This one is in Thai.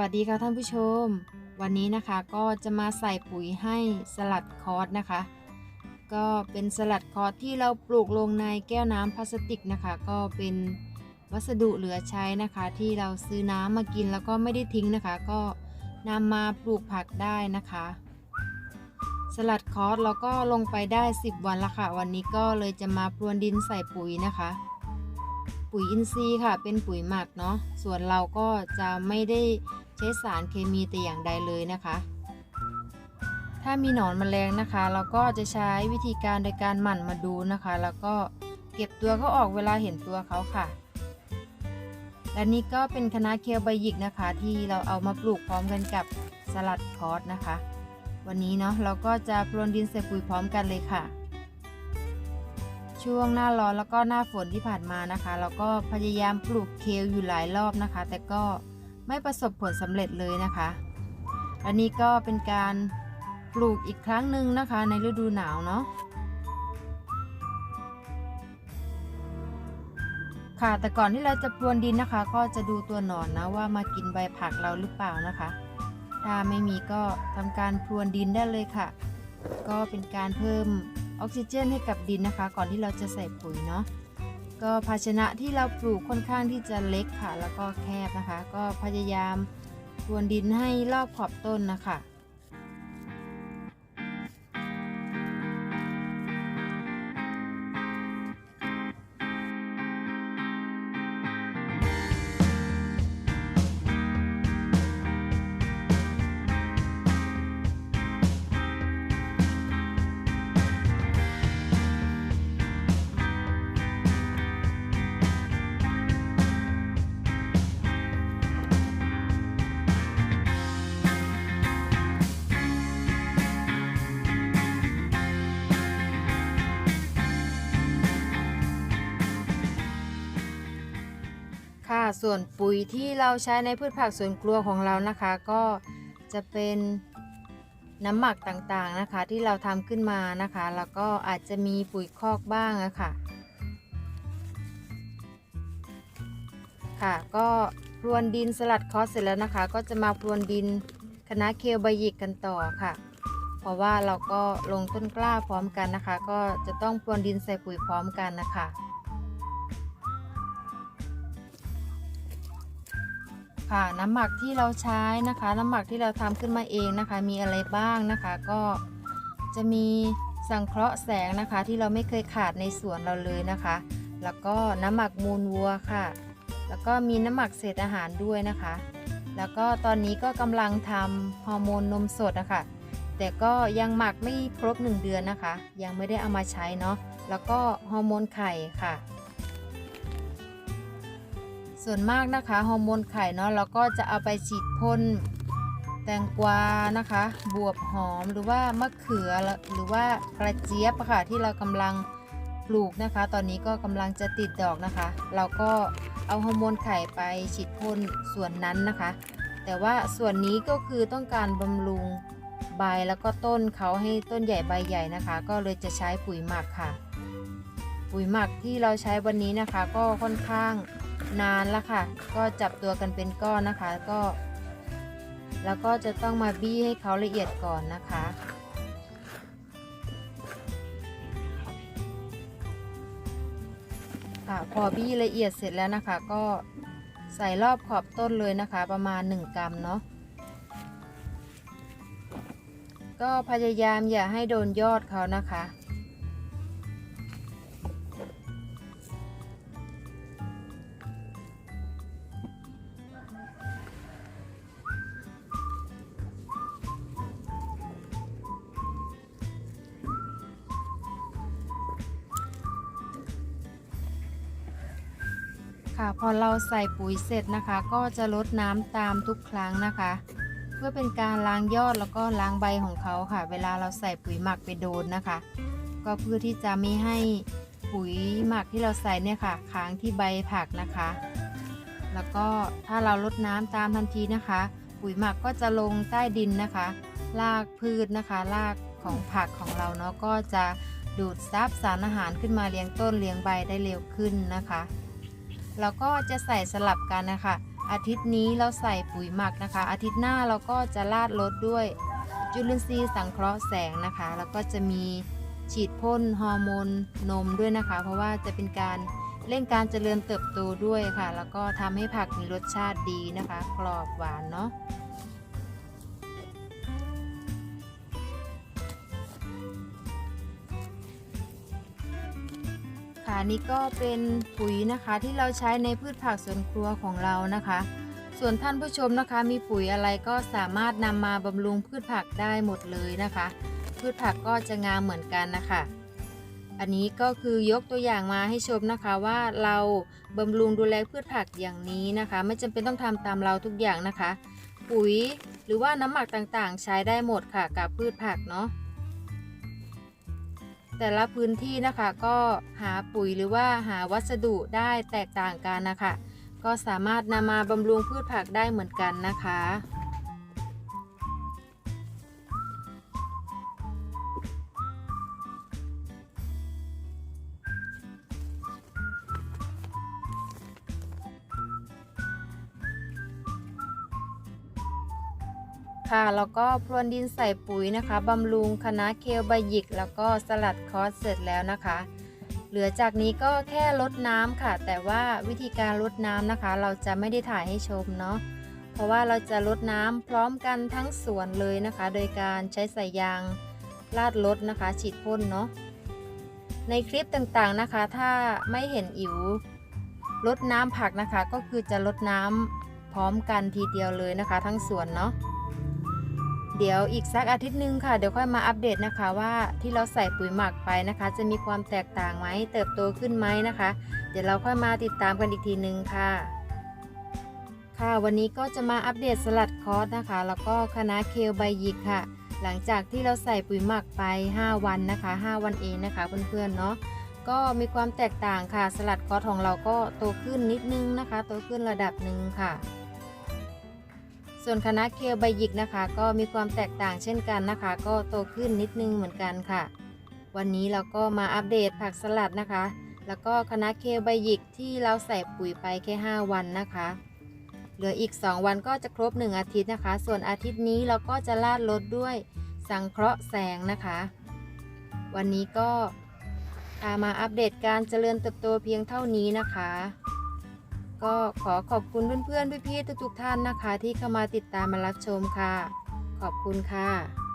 วัสดีค่ะท่านผู้ชม วันนี้นะคะก็จะมาใส่ปุ๋ยให้สลัดคอสนะคะ ก็เป็นสลัดคอสที่เราปลูกลงในแก้วน้ำพลาสติกนะคะ ก็เป็นวัสดุเหลือใช้นะคะ ที่เราซื้อน้ำมากินแล้วก็ไม่ได้ทิ้งนะคะ ก็นำมาปลูกผักได้นะคะ สลัดคอสเราก็ลงไปได้ 10 วันละค่ะ วันนี้ก็เลยจะมาพรวนดินใส่ปุ๋ยนะคะปุ๋ยอินทรีย์ค่ะ เป็นปุ๋ยหมักเนาะ ส่วนเราก็จะไม่ได้ ใช้สารเคมีแต่อย่างใดเลยนะคะ ถ้ามีหนอนแมลงนะคะ เราก็จะใช้วิธีการโดยการหมั่นมาดูนะคะ แล้วก็เก็บตัวเขาออกเวลาเห็นตัวเขาค่ะ และนี่ก็เป็นคณะเคลใบหยิกนะคะ ที่เราเอามาปลูกพร้อมกันกับสลัดคอสนะคะ วันนี้เนาะเราก็จะพรวนดินใส่ปุ๋ยพร้อมกันเลยค่ะช่วงหน้าร้อนแล้วก็หน้าฝนที่ผ่านมานะคะ เราก็พยายามปลูกเคลอยู่หลายรอบนะคะ แต่ก็ ไม่ประสบผลสำเร็จเลยนะคะและนี่ก็เป็นการปลูกอีกครั้งหนึ่งนะคะในฤดูหนาวเนาะค่ะแต่ก่อนที่เราจะพรวนดินนะคะ ก็จะดูตัวหนอนนะว่ามากินใบผักเราหรือเปล่านะคะ ถ้าไม่มีก็ทำการพรวนดินได้เลยค่ะ ก็เป็นการเพิ่มออกซิเจนให้กับดินนะคะ ก่อนที่เราจะใส่ปุ๋ยเนาะ ก็ภาชนะที่เราปลูกค่อนข้างที่จะเล็กค่ะ แล้วก็แคบนะคะ ก็พยายามพรวนดินให้รอบขอบต้นนะคะ ค่ะส่วนปุ๋ยที่เราใช้ในพืชผักสวนครัวของเรานะคะ ก็จะเป็นน้ำหมักต่างๆนะคะ ที่เราทำขึ้นมานะคะ แล้วก็อาจจะมีปุ๋ยคอกบ้างะค่ะ ค่ะ ก็พรวนดินสลัดคอสเสร็จแล้วนะคะ ก็จะมาพรวนดินคณะเคลใบหยิกกันต่อค่ะ เพราะว่าเราก็ลงต้นกล้าพร้อมกันนะคะ ก็จะต้องพรวนดินใส่ปุ๋ยพร้อมกันนะคะ ค่ะน้ำหมักที่เราใช้นะคะ น้ำหมักที่เราทำขึ้นมาเองนะคะ มีอะไรบ้างนะคะ ก็จะมีสังเคราะห์แสงนะคะ ที่เราไม่เคยขาดในสวนเราเลยนะคะ แล้วก็น้ำหมักมูลวัวค่ะ แล้วก็มีน้ำหมักเศษอาหารด้วยนะคะ แล้วก็ตอนนี้ก็กำลังทำฮอร์โมนนมสดนะคะแต่ก็ยังหมักไม่ครบ 1 เดือนนะคะ ยังไม่ได้เอามาใช้เนาะแล้วก็ฮอร์โมนไข่ค่ะ ส่วนมากนะคะฮอร์โมนไข่เนาะเราก็จะเอาไปฉีดพ่นแตงกวานะคะ บวบหอมหรือว่ามะเขือหรือว่ากระเจี๊ยบค่ะที่เรากำลังปลูกนะคะ ตอนนี้ก็กำลังจะติดดอกนะคะ เราก็เอาฮอร์โมนไข่ไปฉีดพ่นส่วนนั้นนะคะ แต่ว่าส่วนนี้ก็คือต้องการบำรุงใบแล้วก็ต้นเขาให้ต้นใหญ่ใบใหญ่นะคะ ก็เลยจะใช้ปุ๋ยหมักค่ะ ปุ๋ยหมักที่เราใช้วันนี้นะคะ ก็ค่อนข้าง นานแล้วค่ะ ก็จับตัวกันเป็นก้อนนะคะ ก็ แล้วก็จะต้องมาบี้ให้เขาละเอียดก่อนนะคะค่ะพอบี้ละเอียดเสร็จแล้วนะคะ ก็ใส่รอบขอบต้นเลยนะคะ ประมาณ 1 กรัมเนาะก็พยายามอย่าให้โดนยอดเขานะคะ ค่ะ พอเราใส่ปุ๋ยเสร็จนะคะ ก็จะลดน้ำตามทุกครั้งนะคะ เพื่อเป็นการล้างยอดแล้วก็ล้างใบของเขาค่ะ เวลาเราใส่ปุ๋ยหมักไปโดนนะคะ ก็เพื่อที่จะไม่ให้ปุ๋ยหมักที่เราใส่เนี่ยค่ะค้างที่ใบผักนะคะ แล้วก็ถ้าเราลดน้ำตามทันทีนะคะ ปุ๋ยหมักก็จะลงใต้ดินนะคะรากพืชนะคะรากของผักของเราเนาะก็จะดูดซับสารอาหารขึ้นมาเลี้ยงต้นเลี้ยงใบได้เร็วขึ้นนะคะ แล้วก็จะใส่สลับกันนะคะ อาทิตย์นี้เราใส่ปุ๋ยหมักนะคะ อาทิตย์หน้าเราก็จะราดรดด้วยจุลินทรีย์สังเคราะห์แสงนะคะ แล้วก็จะมีฉีดพ่นฮอร์โมนนมด้วยนะคะ เพราะว่าจะเป็นการเร่งการเจริญเติบโตด้วยค่ะ แล้วก็ทำให้ผักมีรสชาติดีนะคะ กรอบหวานเนาะ นี่ก็เป็นปุ๋ยนะคะที่เราใช้ในพืชผักสวนครัวของเรานะคะ ส่วนท่านผู้ชมนะคะ มีปุ๋ยอะไรก็สามารถนำมาบำรุงพืชผักได้หมดเลยนะคะ พืชผักก็จะงามเหมือนกันนะคะอันนี้ก็คือยกตัวอย่างมาให้ชมนะคะว่าเราบำรุงดูแลพืชผักอย่างนี้นะคะ ไม่จำเป็นต้องทำตามเราทุกอย่างนะคะ ปุ๋ยหรือว่าน้ำหมักต่างๆ ใช้ได้หมดค่ะกับพืชผักเนาะ แต่ละพื้นที่นะคะก็หาปุ๋ยหรือว่าหาวัสดุได้แตกต่างกันนะคะ ก็สามารถนำมาบำรุงพืชผักได้เหมือนกันนะคะ ค่ะ แล้วก็พรวนดินใส่ปุ๋ยนะคะบำรุงคณะเคลใบหยิก แล้วก็สลัดคอสเสร็จแล้วนะคะ เหลือจากนี้ก็แค่ลดน้ำค่ะ แต่ว่าวิธีการลดน้ำนะคะ เราจะไม่ได้ถ่ายให้ชมเนาะเพราะว่าเราจะลดน้ำพร้อมกันทั้งสวนเลยนะคะ โดยการใช้สายยางลาดรถนะคะ ฉีดพ่นเนาะในคลิปต่างๆนะคะ ถ้าไม่เห็นอิ๋วลดน้ำผักนะคะ ก็คือจะลดน้ำพร้อมกันทีเดียวเลยนะคะ ทั้งสวนเนาะ เดี๋ยวอีกสักอาทิตย์หนึงค่ะ เดี๋ยวค่อยมาอัปเดตนะคะว่าที่เราใส่ปุ๋ยหมักไปนะคะ จะมีความแตกต่างไหมเติบโตขึ้นไหมนะคะ เดี๋ยวเราค่อยมาติดตามกันอีกทีนึงค่ะ ค่ะวันนี้ก็จะมาอัปเดตสลัดคอสนะคะ แล้วก็คณะเคลใบยิกค่ะ หลังจากที่เราใส่ปุ๋ยหมักไป 5 วันนะคะ 5 วันเองนะคะเพื่อนๆเนาะก็มีความแตกต่างค่ะ สลัดคอสของเราก็โตขึ้นนิดนึงนะคะ โตขึ้นระดับหนึ่งค่ะ ส่วนคณะเคลใบหยิกนะคะ ก็มีความแตกต่างเช่นกันนะคะ ก็โตขึ้นนิดนึงเหมือนกันค่ะ วันนี้เราก็มาอัปเดตผักสลัดนะคะ แล้วก็คณะเคลใบหยิกที่เราใส่ปุ๋ยไปแค่ 5 วันนะคะเหลืออีก 2 วันก็จะครบ 1 อาทิตย์นะคะ ส่วนอาทิตย์นี้เราก็จะลาดรถด้วยสังเคราะห์แสงนะคะ วันนี้ก็ามาอัปเดตการเจริญเติบโตเพียงเท่านี้นะคะ ก็ขอขอบคุณเพื่อนๆพี่ๆทุกๆท่านนะคะ ที่เข้ามาติดตามมารับชมค่ะ ขอบคุณค่ะ